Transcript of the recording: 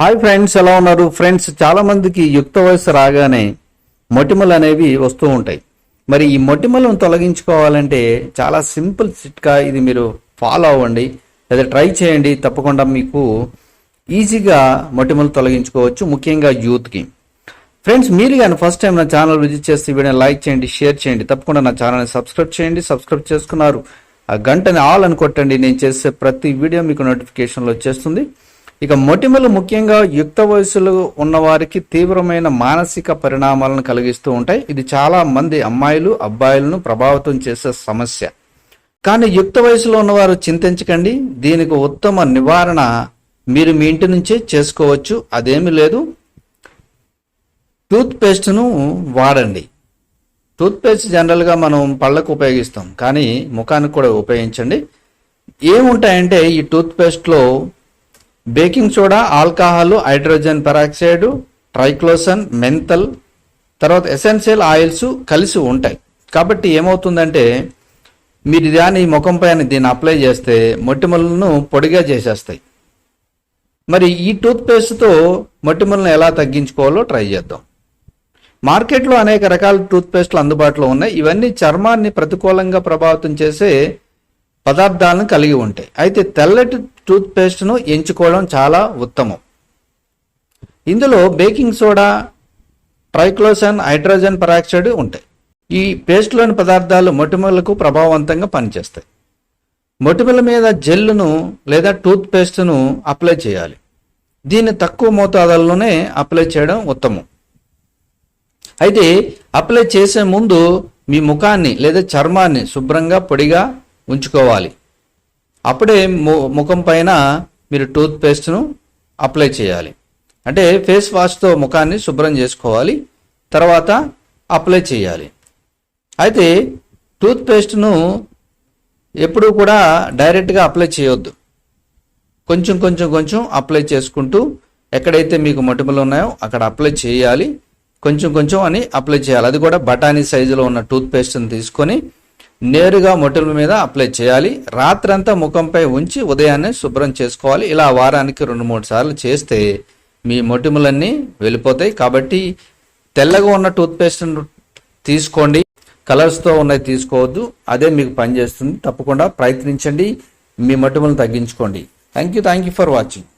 Hi friends ఎలా ఉన్నారు? Friends చాలా మందికి యుక్త వయసు రాగానే మొటిమలు అనేవి వస్తూ ఉంటాయి. మరి ఈ మొటిమలను తొలగించుకోవాలంటే చాలా సింపుల్ చిట్కా ఇది మీరు ఫాలో అవ్వండి. లేదా ట్రై చేయండి. తప్పకుండా మీకు ఈజీగా మొటిమలు తొలగించుకోవచ్చు ముఖ్యంగా యూత్కి. ఫ్రెండ్స్ మీరు కానీ ఫస్ట్ టైం నా ఛానల్ విజిట్ చేస్తే ఈ వీడియోని లైక్ చేయండి షేర్ చేయండి. తప్పకుండా నా ఛానల్ని సబ్స్క్రైబ్ చేయండి సబ్స్క్రైబ్ చేసుకున్నారు. ఆ గంటని ఆల్ అని కొట్టండి. నేను చేసే ప్రతి వీడియో మీకు నోటిఫికేషన్లో వచ్చేస్తుంది. ఇక మొటిమలు ముఖ్యంగా యుక్త వయసులో ఉన్నవారికి తీవ్రమైన మానసిక పరిణామాలను కలిగిస్తూ ఉంటాయి. ఇది చాలా మంది అమ్మాయిలు అబ్బాయిలను ప్రభావితం చేసే సమస్య. కానీ యుక్త వయసులో ఉన్నవారు చింతించకండి. దీనికి ఉత్తమ నివారణ మీరు మీ ఇంటి నుంచే చేసుకోవచ్చు. అదేమీ లేదు. టూత్ పేస్ట్ను వాడండి. టూత్ పేస్ట్ జనరల్గా మనం పళ్ళకు ఉపయోగిస్తాం. కానీ ముఖానికి కూడా ఉపయోగించండి. ఏముంటాయంటే ఈ tooth పేస్ట్లో baking soda alcohol hydrogen peroxide triclosan menthol తర్వాత ఎసెన్షియల్ ఆయిల్స్ కలిసి ఉంటాయి. కాబట్టి ఏమవుతుందంటే మీరు దాని ముఖం పైన దీన్ని అప్లై చేస్తే మొటిమలను పొడిగా చేసేస్తాయి. మరి ఈ టూత్ పేస్ట్తో మొటిమలను ఎలా తగ్గించుకోవాలో ట్రై చేద్దాం. మార్కెట్లో అనేక రకాల టూత్ పేస్ట్లు అందుబాటులో ఉన్నాయి. ఇవన్నీ చర్మాన్ని ప్రతికూలంగా ప్రభావితం చేసే పదార్థాలను కలిగి ఉంటాయి. అయితే తెల్లటి టూత్ పేస్ట్ను ఎంచుకోవడం చాలా ఉత్తమం. ఇందులో baking soda triclosan hydrogen peroxide ఉంటాయి. ఈ పేస్ట్లోని పదార్థాలు మొటిమలకు ప్రభావవంతంగా పనిచేస్తాయి. మొటిమల మీద జెల్లును లేదా టూత్ పేస్ట్ను అప్లై చేయాలి. దీన్ని తక్కువ మోతాదుల్లోనే అప్లై చేయడం ఉత్తమం. అయితే అప్లై చేసే ముందు మీ ముఖాన్ని లేదా చర్మాన్ని శుభ్రంగా పొడిగా ఉంచుకోవాలి. అప్పుడే ము- ముఖం పైన మీరు టూత్ పేస్ట్ను అప్లై చేయాలి. అంటే ఫేస్ వాష్తో ముఖాన్ని శుభ్రం చేసుకోవాలి. తర్వాత అప్లై చేయాలి. అయితే టూత్ పేస్ట్ను ఎప్పుడూ కూడా డైరెక్ట్గా అప్లై చేయొద్దు. కొంచెం కొంచెం కొంచెం అప్లై చేసుకుంటూ ఎక్కడైతే మీకు మొటిమలు ఉన్నాయో అక్కడ అప్లై చేయాలి. కొంచెం కొంచెం అని అప్లై చేయాలి. అది కూడా బఠానీ సైజులో ఉన్న టూత్ పేస్ట్ని తీసుకొని నేరుగా మొటిమల మీద అప్లై చేయాలి. రాత్రంతా ముఖంపై ఉంచి ఉదయాన్నే శుభ్రం చేసుకోవాలి. ఇలా వారానికి రెండు మూడు సార్లు చేస్తే మీ మొటిములన్నీ వెళ్ళిపోతాయి. కాబట్టి తెల్లగా ఉన్న టూత్ పేస్ట్ను తీసుకోండి కలర్స్తో ఉన్నది తీసుకోవద్దు. అదే మీకు పనిచేస్తుంది తప్పకుండా ప్రయత్నించండి. మీ మొటిములను తగ్గించుకోండి. Thank you thank you for watching